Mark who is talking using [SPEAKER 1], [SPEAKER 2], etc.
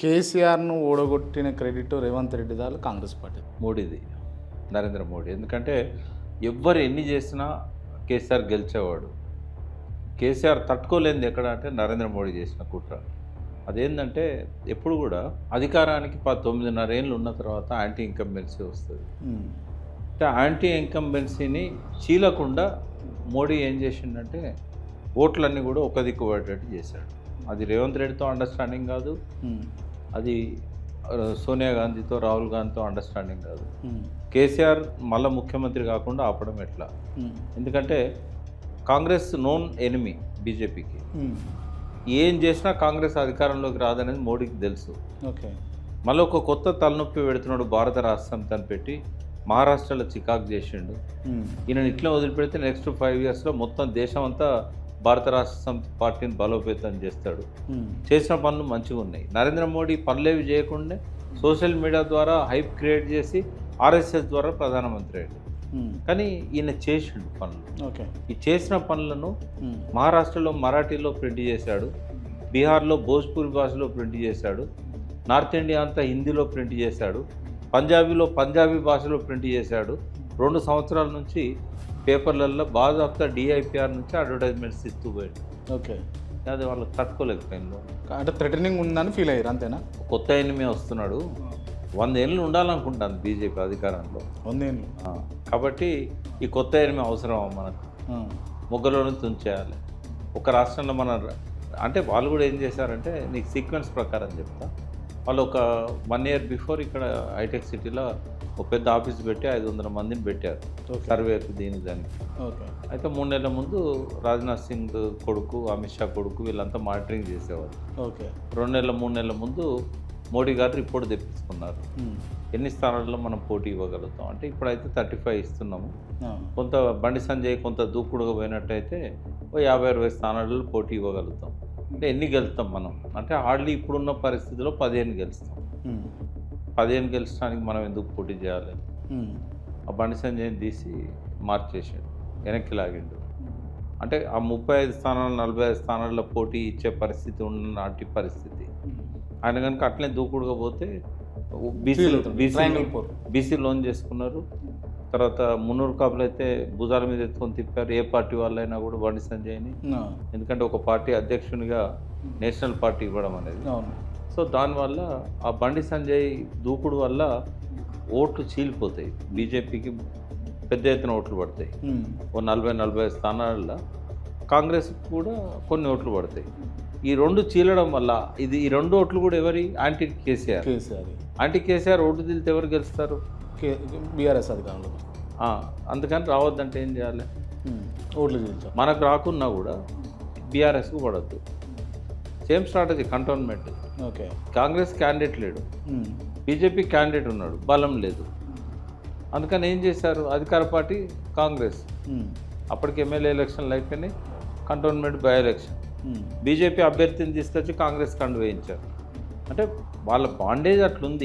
[SPEAKER 1] కేసీఆర్ను ఓడగొట్టిన క్రెడిట్ రేవంత్ రెడ్డి దాలు కాంగ్రెస్ పార్టీ.
[SPEAKER 2] మోడీది నరేంద్ర మోడీ. ఎందుకంటే ఎవ్వరు ఎన్ని చేసినా కేసీఆర్ గెలిచేవాడు. కేసీఆర్ తట్టుకోలేనిది ఎక్కడ అంటే నరేంద్ర మోడీ చేసిన కుట్ర. అదేంటంటే ఎప్పుడు కూడా అధికారానికి ప తొమ్మిదిన్నర ఏళ్ళు ఉన్న తర్వాత యాంటీ ఇన్కంబెన్సీ వస్తుంది. అంటే యాంటీ ఇన్కంబెన్సీని చీలకుండా మోడీ ఏం చేసిండంటే ఓట్లన్నీ కూడా ఒక దిక్కు పడేటట్టు చేశాడు. అది రేవంత్ రెడ్డితో అండర్స్టాండింగ్ కాదు. అది సోనియా గాంధీతో రాహుల్ గాంధీతో అండర్స్టాండింగ్ కాదు. కేసీఆర్ మళ్ళీ ముఖ్యమంత్రి కాకుండా ఆపడం ఎట్లా. ఎందుకంటే కాంగ్రెస్ నోన్ ఎనిమి బీజేపీకి. ఏం చేసినా కాంగ్రెస్ అధికారంలోకి రాదనేది మోడీకి తెలుసు
[SPEAKER 1] ఓకే
[SPEAKER 2] మళ్ళీ ఒక కొత్త తలనొప్పి పెడుతున్నాడు భారత రాష్ట్ర సమితి పెట్టి మహారాష్ట్రలో చికాకు చేసిండు. ఈయన ఇట్లా వదిలిపెడితే నెక్స్ట్ ఫైవ్ ఇయర్స్లో మొత్తం దేశం అంతా భారత రాష్ట్ర సమితి పార్టీని బలోపేతం చేస్తాడు. చేసిన పనులు మంచిగా ఉన్నాయి. నరేంద్ర మోడీ పనులేవి చేయకుండా సోషల్ మీడియా ద్వారా హైప్ క్రియేట్ చేసి ఆర్ఎస్ఎస్ ద్వారా ప్రధానమంత్రి అయ్యాడు. కానీ ఈయన చేసిండు పనులు.
[SPEAKER 1] ఓకే.
[SPEAKER 2] ఈ చేసిన పనులను. మహారాష్ట్రలో మరాఠీలో ప్రింట్ చేశాడు. బీహార్లో భోజ్పూరి భాషలో ప్రింట్ చేశాడు. నార్త్ ఇండియా అంతా హిందీలో ప్రింట్ చేశాడు. పంజాబీలో పంజాబీ భాషలో ప్రింట్ చేశాడు. రెండు సంవత్సరాల నుంచి పేపర్లలో బాజాబ్తా డిఐపిఆర్ నుంచి అడ్వర్టైజ్మెంట్స్ ఇస్తూ పోయాడు.
[SPEAKER 1] ఓకే.
[SPEAKER 2] అది వాళ్ళకి తట్టుకోలేకపోయింది
[SPEAKER 1] అంటే థ్రెటనింగ్ ఉందని ఫీల్ అయ్యారు అంతేనా?
[SPEAKER 2] కొత్త ఎనిమి వస్తున్నాడు. వంద ఏళ్ళు ఉండాలనుకుంటాను బీజేపీ అధికారంలో.
[SPEAKER 1] వందేళ్ళు
[SPEAKER 2] కాబట్టి ఈ కొత్త ఎనిమి అవసరం మనకు. మొగ్గలోనే తుంచేయాలి. ఒక రాష్ట్రంలో మన అంటే వాళ్ళు కూడా ఏం చేశారంటే నీకు సీక్వెన్స్ ప్రకారం చెప్తా. వాళ్ళు ఒక వన్ ఇయర్ బిఫోర్ ఇక్కడ హైటెక్ సిటీలో ఒక పెద్ద ఆఫీస్ పెట్టి ఐదు వందల మందిని పెట్టారు. సర్వేకు దీని దానికి.
[SPEAKER 1] ఓకే.
[SPEAKER 2] అయితే మూడు నెలల ముందు రాజ్నాథ్ సింగ్ కొడుకు అమిత్ షా కొడుకు వీళ్ళంతా మానిటరింగ్ చేసేవారు
[SPEAKER 1] ఓకే.
[SPEAKER 2] రెండు నెలల మూడు నెలల ముందు మోడీ గారు రిపోర్ట్ తెప్పించుకున్నారు. ఎన్ని స్థానాల్లో మనం పోటీ ఇవ్వగలుగుతాం? అంటే ఇప్పుడైతే థర్టీ ఫైవ్ ఇస్తున్నాము. కొంత బండి సంజయ్ కొంత దూకుడుగా పోయినట్టయితే ఓ యాభై అరవై స్థానాలలో పోటీ ఇవ్వగలుగుతాం. అంటే ఎన్ని గెలుస్తాం మనం? అంటే హార్డ్లీ ఇప్పుడున్న పరిస్థితిలో పదిహేను గెలుస్తాం. పదిహేను గెలుచడానికి మనం ఎందుకు పోటీ చేయాలి. ఆ బండి సంజయ్ని తీసి మార్చేసాడు వెనక్కి లాగిండు. అంటే ఆ ముప్పై ఐదు స్థానాలు నలభై ఐదు స్థానాల్లో పోటీ ఇచ్చే పరిస్థితి ఉన్న నాటి పరిస్థితి ఆయన కనుక అట్లనే దూకుడుగా పోతే బీసీ
[SPEAKER 1] Feel అవుతుంది.
[SPEAKER 2] బీసీ. బీసీ లోన్ చేసుకున్నారు. తర్వాత మున్నూరు కాపులు అయితే భుజాల మీద ఎత్తుకొని తిప్పారు. ఏ పార్టీ వాళ్ళైనా కూడా బండి సంజయ్ని. ఎందుకంటే ఒక పార్టీ అధ్యక్షునిగా నేషనల్ పార్టీ ఇవ్వడం అనేది. సో దానివల్ల ఆ బండి సంజయ్ దూకుడు వల్ల ఓట్లు చీలిపోతాయి. బీజేపీకి పెద్ద ఎత్తున ఓట్లు పడతాయి. ఓ నలభై నలభై స్థానాలలో కాంగ్రెస్ కూడా కొన్ని ఓట్లు పడతాయి. ఈ రెండు చీలడం వల్ల ఇది ఈ రెండు ఓట్లు కూడా ఎవరి? Anti KCR. యాంటీ కేసీఆర్ ఓటు తిల్తే ఎవరు గెలుస్తారు?
[SPEAKER 1] బీఆర్ఎస్ అధికారంలో.
[SPEAKER 2] అందుకని రావద్దంటే ఏం చేయాలి.
[SPEAKER 1] ఓట్లు చేయించాం
[SPEAKER 2] మనకు రాకున్నా కూడా బీఆర్ఎస్కు పడద్దు. Same strategy Cantonment
[SPEAKER 1] okay.
[SPEAKER 2] Congress candidate లేడు. బీజేపీ క్యాండిడేట్ ఉన్నాడు. బలం లేదు. అందుకని ఏం చేశారు? అధికార పార్టీ కాంగ్రెస్. అప్పటికి ఎమ్మెల్యే ఎలక్షన్లు అయిపోయినాయి. Cantonment by election. బీజేపీ అభ్యర్థిని తీసుకొచ్చి కాంగ్రెస్ కండు వేయించారు. అంటే వాళ్ళ బాండేజ్ అట్లుంది.